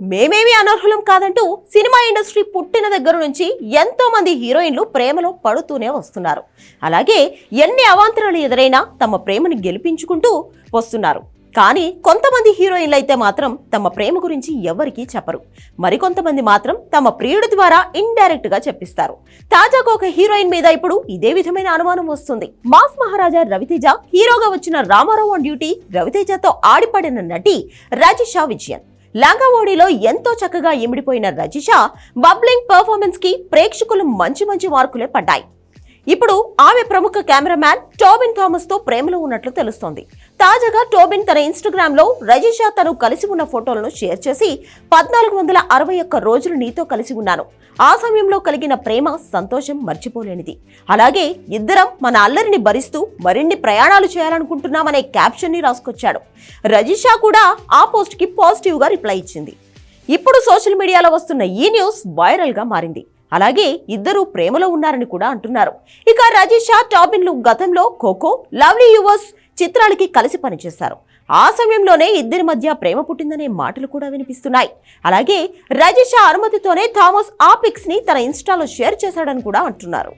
మేమేమి అనర్హులం కాదంటూ cinema industry పుట్టిన దగ్గర నుంచి ఎంతో మంది హీరోయిన్లు ప్రేమలో పడుతూనే వస్తున్నారు. అలాగే ఎన్ని అవాంతరాలు ఎదురైనా తమ ప్రేమను గెలిపించుకుంటూ వస్తున్నారు. కానీ కొంతమంది హీరోయిన్లు అయితే మాత్రం తమ ప్రేమ గురించి ఎవరికీ చెప్పరు. మరికొంతమంది మాత్రం తమ ప్రియుడి ద్వారా ఇండైరెక్ట్గా చెప్పిస్తారు. తాజాగా ఒక హీరోయిన్ మీద ఇప్పుడు ఇదే విధమైన అనుమానం వస్తుంది. మాస్ మహారాజా రవితేజ హీరోగా వచ్చిన రామారావు ఆన్ డ్యూటీ రవితేజతో ఆడిపడిన నటి రజిషా విజయన్. లాంగావోడిలో ఎంతో చక్కగా ఇమిడిపోయిన రజిషా బబ్లింగ్ పర్ఫార్మెన్స్కి ప్రేక్షకులు మంచి మంచి మార్కులే పడ్డాయి. ఇప్పుడు ఆమె ప్రముఖ కెమెరామ్యాన్ టోబిన్ థామస్తో ప్రేమలో ఉన్నట్లు తెలుస్తోంది. తాజాగా టోబిన్ తన ఇన్స్టాగ్రామ్లో రజిషా తను కలిసి ఉన్న ఫోటోలను షేర్ చేసి పద్నాలుగు వందల అరవై ఒక్క రోజులు నీతో కలిసి ఉన్నాను. ఆ సమయంలో కలిగిన ప్రేమ సంతోషం మర్చిపోలేనిది. అలాగే ఇద్దరం మన అల్లరిని భరిస్తూ మరిన్ని ప్రయాణాలు చేయాలనుకుంటున్నామనే క్యాప్షన్ని రాసుకొచ్చాడు. రజిషా కూడా ఆ పోస్ట్కి పాజిటివ్గా రిప్లై ఇచ్చింది. ఇప్పుడు సోషల్ మీడియాలో వస్తున్న ఈ న్యూస్ వైరల్గా మారింది. అలాగే ఇద్దరు ప్రేమలో ఉన్నారని కూడా అంటున్నారు. ఇక రజిషా టాబిన్లు గతంలో ఖోఖో లవ్లీ యువర్స్ చిత్రాలకి కలిసి పనిచేశారు. ఆ సమయంలోనే ఇద్దరి మధ్య ప్రేమ పుట్టిందనే మాటలు కూడా వినిపిస్తున్నాయి. అలాగే రజిషా అనుమతితోనే థామస్ ఆ పిక్స్ని తన ఇన్స్టాలో షేర్ చేశాడని కూడా అంటున్నారు.